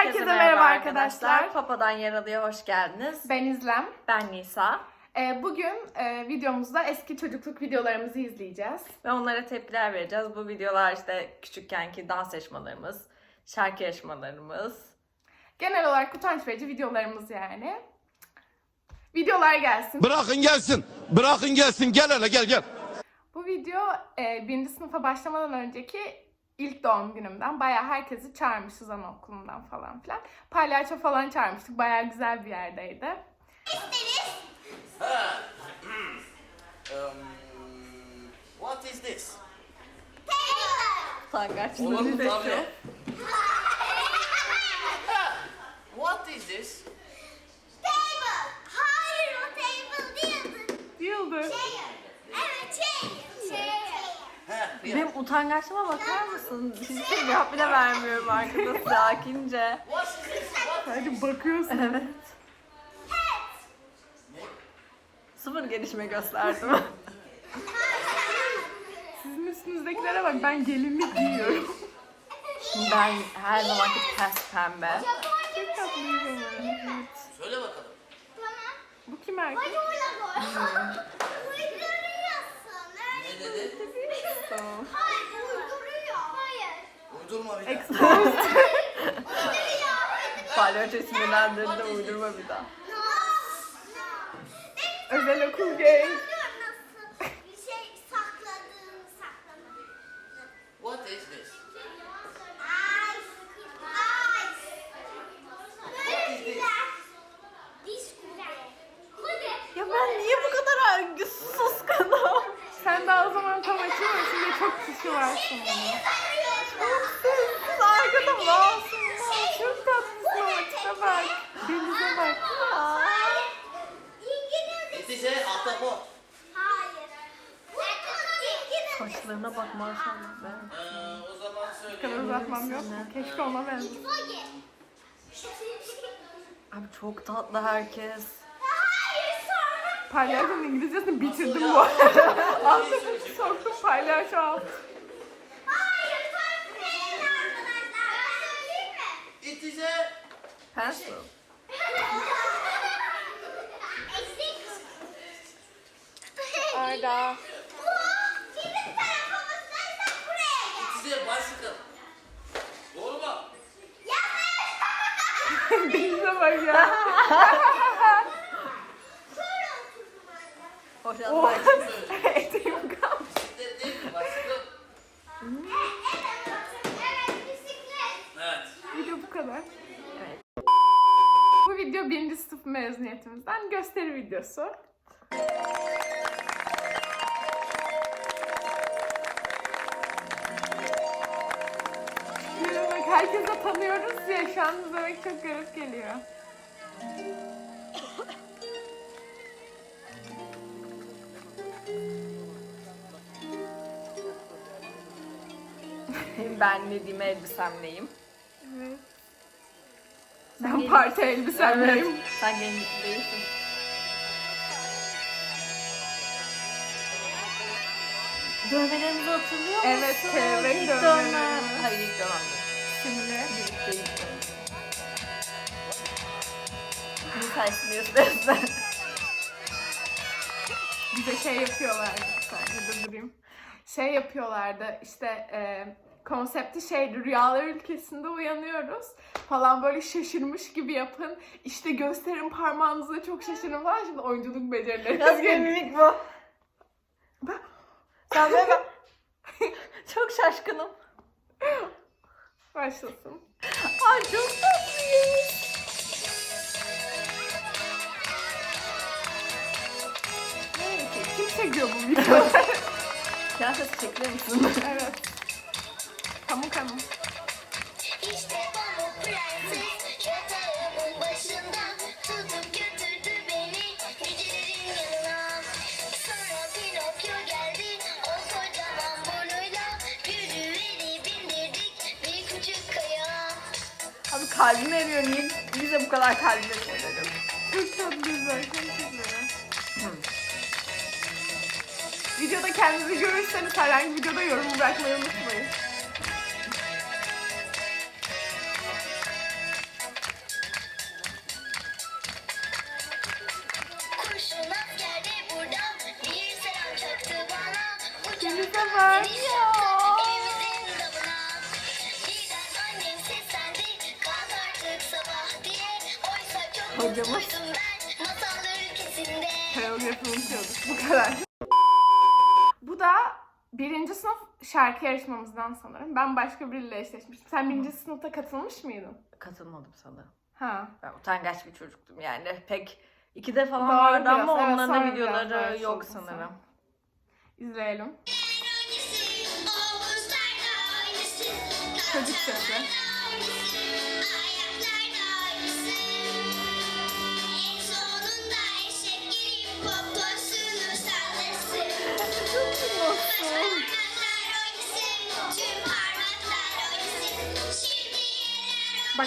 Herkese merhaba arkadaşlar. Papadan Yaralı'ya hoş geldiniz. Ben İzlem. Ben Nisa. Ee, bugün e, videomuzda eski çocukluk videolarımızı izleyeceğiz. Ve onlara tepkiler vereceğiz. Bu videolar işte küçükkenki dans yarışmalarımız, şarkı yarışmalarımız. Genel olarak utanç verici videolarımız yani. Videolar gelsin. Bırakın gelsin. Bırakın gelsin. Gel hele gel gel. Bu video e, birinci sınıfa başlamadan önceki ilk doğum günümden. Bayağı herkesi çağırmışız anaokulundan falan filan. Palyaço falan çağırmıştık. Bayağı güzel bir yerdeydi. Um, what is this? Utangaç Oğlum tabii. What is this? Table. Hayır o table değildi. Yıldır. Chair. Bir Benim utangaçlığıma bakar mısın? Hiçbir şey cevap bile vermiyorum arkada sakince. Hadi bakıyorsun. Evet. Sıfır gelişme gösterdim. Sizin üstünüzdekilere bak ben gelinlik giyiyorum. ben her zamanki pes pembe. Çok tatlıyım. Evet. Söyle bakalım. Tamam. Bu kim erkek? Uyduruyorsun. Ne Öyle dedi? Hayır uyduruyor. Hayır. Uydurma bir daha. Exposed. Palyaço sinirlendirdi uydurma bir daha. Özel okul gay. Nasıl bir şey sakladığını saklamak. What is this? Ice. Ice. Böyle güzel. Diş güzel. Hadi. Ya ben niye bu kadar suskunum? Sen daha o zaman tam açılmıyorsun ve çok kişi varsın bana. Siz arkada masumlar. Çok tatlısın ama tipe bak. Denize bak. It is a ahtapot. Hayır. Bu İngiliz. Saçlarına bak maşallah be. Ee, o zaman Bu kadar uzatmam yok mu? Keşke ona benzesin. Abi çok tatlı herkes. Hayır sonra. Palyaçonun İngilizcesini bitirdim bu arada. Aslında soktum palyaço alt. Hayır söyleyin arkadaşlar. Ben söyleyeyim mi? It is a... Pencil. Eksik. Arda. Bu bizim tarafımızdaysa buraya gel. It is a bicycle. Doğru mu? Yanlış. Denize bak ya. Hoş Oh. Eteğim kalmış. Evet. Video bu kadar. Evet. Bu video birinci sınıf mezuniyetimizden gösteri videosu. Herkese tanıyoruz ya şu an izlemek çok garip geliyor. Ben dediğim elbisemleyim. Evet. Ben parti elbisemleyim. Sen genç değilsin. Dövmelerimizi hatırlıyor musun? Evet, kelebek dövmelerimiz. dövme. Hayır ilk dövmem değil. Şimdi Birlikte ilk dövme. Nisa ismini gösterirse. bize şey yapıyorlardı. Bir saniye durayım. Şey yapıyorlardı işte e, konsepti şeydi rüyalar ülkesinde uyanıyoruz falan böyle şaşırmış gibi yapın. İşte gösterin parmağınızı çok şaşırın falan. Şimdi oyunculuk Biraz becerileriniz geliyor. mimik bu. Bak. Sen böyle. Çok şaşkınım. Başlasın. Ay çok tatlıyız. Neyse, kim çekiyor bu videoları? Kıyafet çekilir misin? evet. Kamu kamu. Kalbim eriyor. Niye bize bu kadar kalbim eriyor dedim. Çok tatlıyız arkadaşlar. Videoda kendinizi görürseniz herhangi videoda yorum bırakmayı unutmayın. Şarkı yarışmamızdan sanırım. Ben başka biriyle eşleşmiştim. Sen birinci sınıfta katılmış mıydın? Katılmadım sanırım. Ha. Ben utangaç bir çocuktum yani. Pek ikide falan Doğru vardı biraz, ama evet, onların da sonra biraz daha videoları yok sanırım. İzleyelim. Çocuk sesi. Bir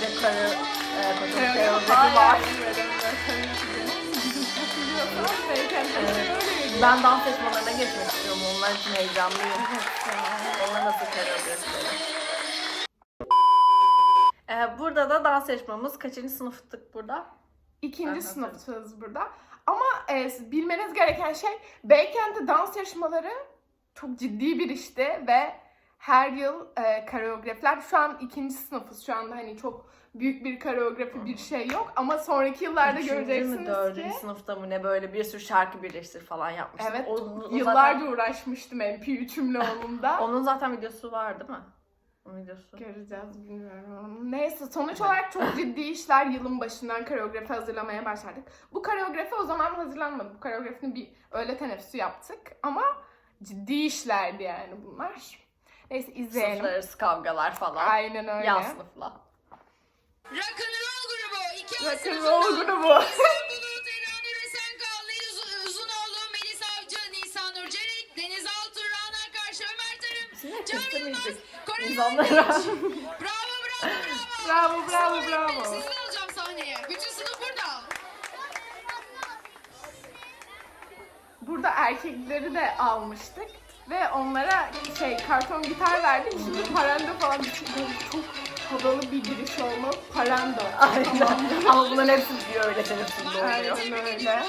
de karı e, var. Ben dans seçmelerine geçmek istiyorum. Onlar için heyecanlıyım. Onlar nasıl koreografi? Ee, burada da dans seçmemiz kaçıncı sınıftık burada? İkinci Aha, sınıftayız burada. Ama e, bilmeniz gereken şey Beykent'te dans yarışmaları çok ciddi bir işti ve her yıl e, koreografiler şu an ikinci sınıfız. Şu anda hani çok büyük bir koreografi bir şey yok ama sonraki yıllarda Üçüncü göreceksiniz mü, dördüncü ki sınıfta mı ne böyle bir sürü şarkı birleştir falan yapmıştık. evet O- o yıllarca zaten- uğraşmıştım MP3'ümle onunla. Onun zaten videosu var değil mi? Onun videosu. Göreceğiz bilmiyorum. Neyse sonuç olarak çok ciddi işler yılın başından koreografi hazırlamaya başladık. Bu koreografi o zaman hazırlanmadı. Bu koreografinin bir öğle teneffüsü yaptık ama ciddi işlerdi yani bunlar. Neyse izleyelim. Sınıflar arası kavgalar falan. Aynen öyle. Yan sınıfla. Rock'n'roll grubu. İki Rock'n'roll grubu. Deniz Uzunoğlu, Melis Avcı, Nisan Nurcelik, Deniz Altuğ, Rana Karşı, Ömer Tarım, Can Yılmaz, İnsanlara. Bravo, bravo, bravo. Bravo bravo bravo. De alacağım sahneye. Bütün sınıf burada. Burada erkekleri de almıştık ve onlara şey karton gitar verdik. Şimdi paranda falan bir şey böyle çok havalı bir giriş olma. Paranda. Aynen. Ama bunların hepsi bir öyle teneffüsünde oluyor. Aynen öyle.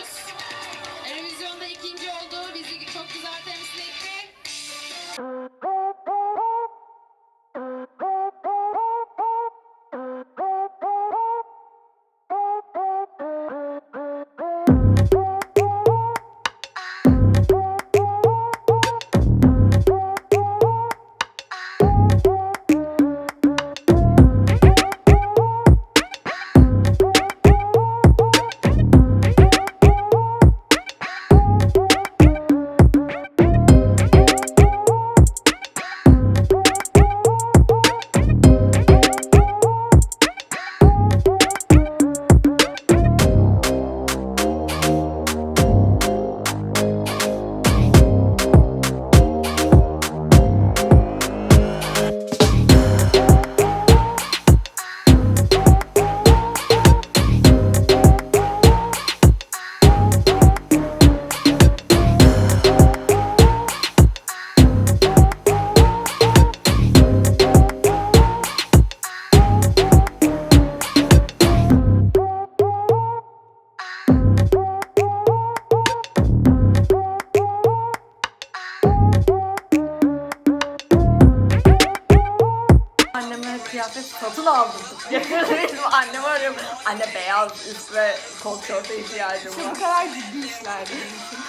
Üst ve kot şorta ihtiyacım Bu var. kadar ciddi benim için.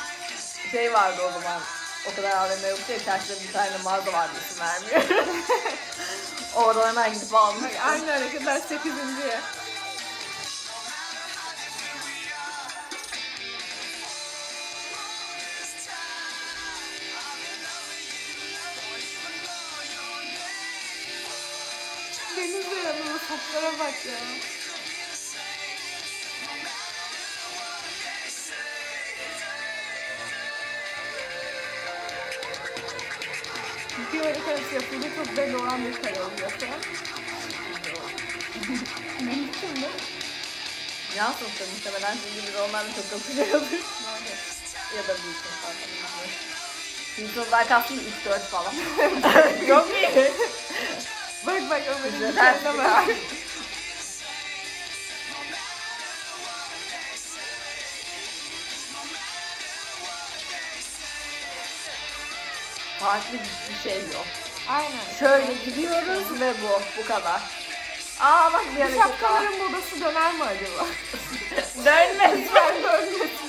Şey vardı o zaman. O kadar AVM yoktu ya. Çarşıda bir tane mağaza vardı isim vermiyorum. Oradan hemen gidip almıştım. Aynı hareketler 8. Deniz de yanında saçlara bak ya. Bir hareket arası yapıldı çok belli olan bir kare oluyor. Mümkün mü? Yan sınıfta muhtemelen sizin gibi onlarla çok kapışıyordur. ya da sınıflar falan. Büyük sınıflar kastım 3-4 falan. Yok mu? Bak bak Güzel. kendine bak. Farklı bir şey yok. Aynen. Şöyle gidiyoruz ve bu. Bu kadar. Aa bak bir Bu hareket daha. şapkaların modası döner mi acaba? Dönmez. Lütfen dönmesin.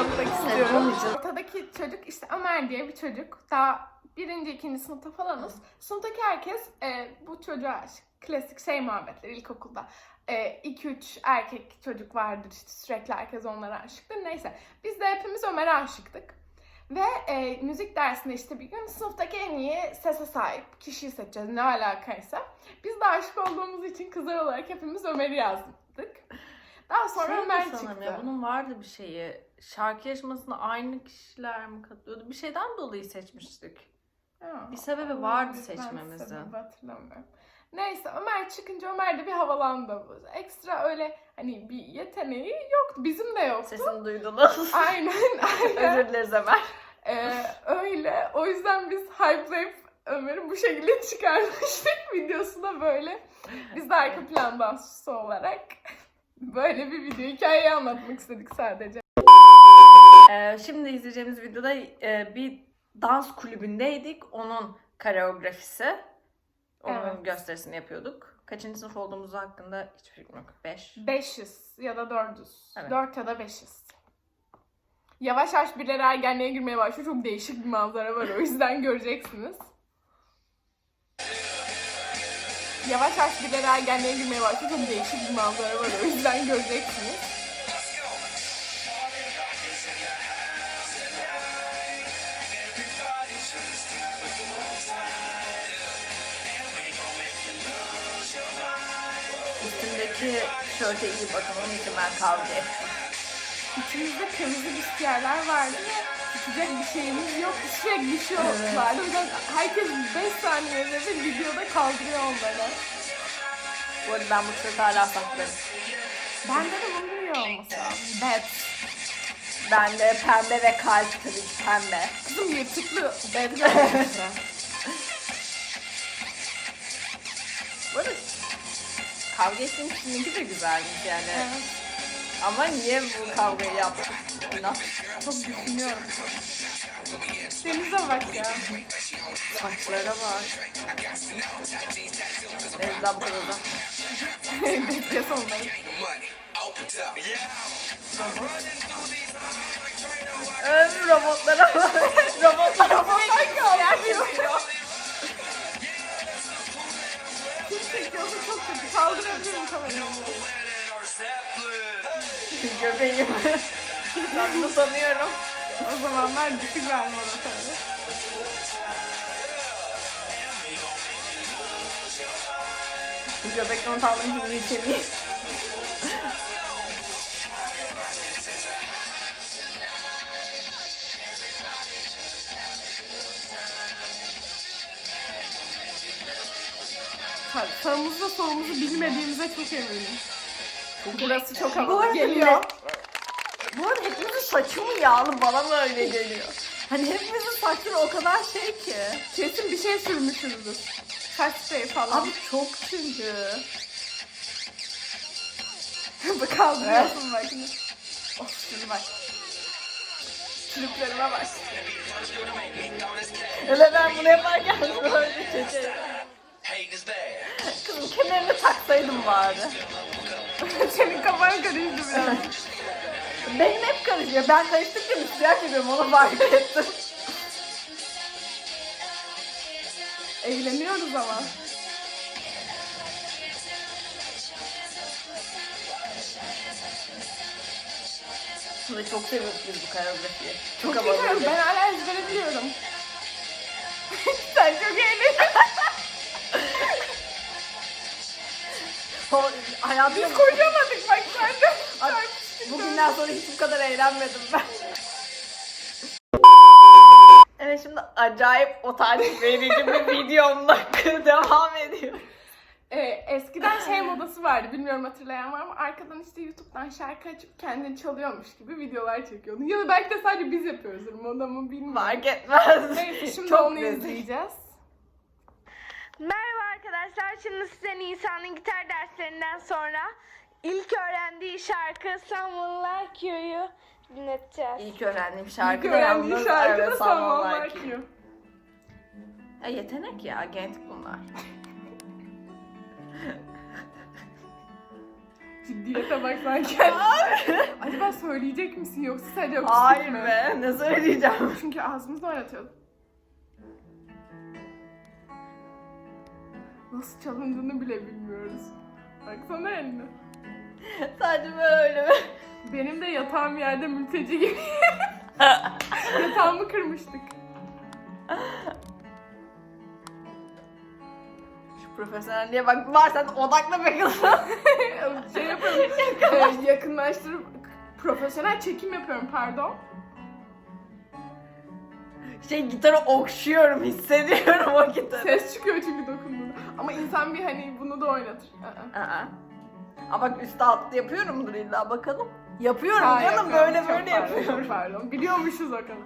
Anlatmak istiyorum. Ortadaki çocuk işte Ömer diye bir çocuk. Daha birinci, ikinci sınıfta falanız. Sınıftaki herkes e, bu çocuğa aşık. Klasik şey muhabbetleri ilkokulda. 2-3 erkek çocuk vardır işte sürekli herkes onlara aşıktır. Neyse biz de hepimiz Ömer'e aşıktık. Ve e, müzik dersinde işte bir gün sınıftaki en iyi sese sahip kişiyi seçeceğiz ne alakaysa. Biz de aşık olduğumuz için kızlar olarak hepimiz Ömer'i yazdık. Daha sonra Şeydi Ömer çıktı. Ya, bunun vardı bir şeyi. Şarkı yarışmasına aynı kişiler mi katılıyordu? Bir şeyden dolayı seçmiştik. Ha, Bir sebebi vardı Ben seçmemizin. sebebi hatırlamıyorum. Neyse Ömer çıkınca Ömer de bir havalandı. Ekstra öyle hani bir yeteneği yoktu. Bizim de yoktu. Sesini duydunuz. Aynen aynen. Özür dileriz Ömer. Ee, öyle. O yüzden biz hype'layıp Ömer'i bu şekilde çıkarmıştık. Videosu da böyle. Biz de arka plandan su olarak böyle bir video hikayeyi anlatmak istedik sadece. Ee, şimdi izleyeceğimiz videoda e, bir dans kulübündeydik. Onun koreografisi. Onun Evet. gösterisini yapıyorduk. Kaçıncı sınıf olduğumuz hakkında hiçbir fikrim yok. 5. 500 ya da 400. Evet. 4 ya da 500. Yavaş yavaş birileri ergenliğe girmeye başlıyor. Çok değişik bir manzara var. O yüzden göreceksiniz. Yavaş yavaş birileri ergenliğe girmeye başlıyor. Çok değişik bir manzara var. O yüzden göreceksiniz. Üstündeki tişörte iyi bakın. Onun için ben kavga ettim. İçimizde kırmızı büstiyerler vardı ve tutacak bir şeyimiz yok. Sürekli düşüyorlardı. O yüzden herkes 5 saniyede bir videoda kaldırıyor onları. Bu arada ben bu tişörtü hala saklarım. Bende de bunun iyi olması lazım. Bet. Bende pembe ve kalp tabii ki pembe. Kızım yırtıklı bet kavga ettiğim kişininki de güzelmiş yani. evet. Ama niye bu kavgayı yaptık? İnan. Çok düşünüyorum. Denize bak ya. Saçlara bak. Denizden bu kadar da. Bekle sonları. Ömür robotlara bak. robotlara bak. Çekiyorsa çok kötü. Kaldırabilirim kamerayı. Göbeğim. ben bunu sanıyorum. O zamanlar düşük vermedi tabii. Bu göbekten utandığım gibi içeriği. Tabii sağımızda solumuzu bilmediğimize çok eminim. Burası çok Bu havalı arada geliyor. Bu arada hepimizin saçı mı yağlı bana mı öyle geliyor? Hani hepimizin saçları o kadar şey ki. Kesin bir şey sürmüşüzdür. Saç spreyi falan. Abi çok çünkü. Bak kaldırıyorsun bak. Of şunu bak. Triplerime bak. Öyle ben bunu yaparken böyle çekerim. Kızım kemerini taksaydım bari. Senin kafan karıştı biraz. Benim hep karışıyor. Ben karıştıkça müstahak ediyorum onu fark ettim. Eğleniyoruz ama. Ve çok seviyoruz biz bu koreografiyi. Çok Çok biliyorum. Ben hala ezbere biliyorum. Sen çok eğleniyorsun. O- Hayatımda Biz koşamadık bak sen de. Ay, Bugünden sonra hiç bu kadar eğlenmedim ben. Evet şimdi acayip utanç verici bir videomla devam ediyor. Ee, eskiden şey modası vardı bilmiyorum hatırlayan var mı? Arkadan işte YouTube'dan şarkı açıp kendini çalıyormuş gibi videolar çekiyordun. Ya da belki de sadece biz yapıyoruzdur moda mı bilmiyorum. Fark etmez. Neyse şimdi Çok onu izleyeceğiz. Merhaba arkadaşlar. Şimdi size Nisan'ın gitar derslerinden sonra ilk öğrendiği şarkı Someone Like You'yu dinleteceğiz. İlk öğrendiğim şarkı İlk da öğrendiği yalnız şarkı da Someone Someone Like You. Ya yetenek ya genç bunlar. Ciddiyete bak sen kendin. Acaba söyleyecek misin yoksa sadece akustik Hayır be ne söyleyeceğim. Çünkü ağzımızda oynatıyorduk. Nasıl çalındığını bile bilmiyoruz. Baksana eline. Sadece böyle mi? Benim de yatağım yerde mülteci gibi. Yatağımı kırmıştık. Şu profesyonelliğe bak var sen odakla be kızım. şey yapıyorum. e, yakınlaştırıp profesyonel çekim yapıyorum pardon. Şey gitarı okşuyorum hissediyorum o gitarı. Ses çıkıyor çünkü dokunduğunda. Ama insan bir hani bunu da oynatır. Aa. Aa. Ama bak altı yapıyorumdur illa bakalım. Yapıyorum Ha, canım yapıyorum. böyle Çok böyle pardon, yapıyorum. çok Pardon. Biliyormuşuz o kadar.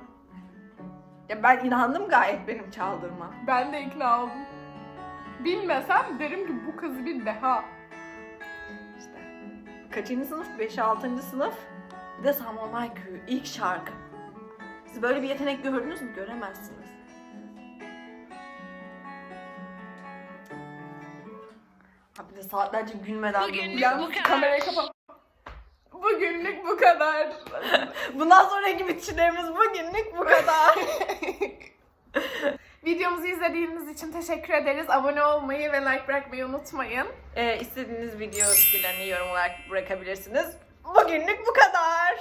Ya ben inandım gayet benim çaldırma. Ben de ikna oldum. Bilmesem derim ki bu kız bir deha. İşte. Kaçıncı sınıf? 5 6. sınıf. Bir de Like You ilk şarkı. Siz böyle bir yetenek gördünüz mü? Göremezsiniz. Saatlerce gülmeden Bugün- dinliyorum. Yalnız bu kadar. kamerayı kapat. Bugünlük bu kadar. Bundan sonraki bitişlerimiz bugünlük bu kadar. Videomuzu izlediğiniz için teşekkür ederiz. Abone olmayı ve like bırakmayı unutmayın. ee, istediğiniz video fikirlerini yorum olarak bırakabilirsiniz. Bugünlük bu kadar.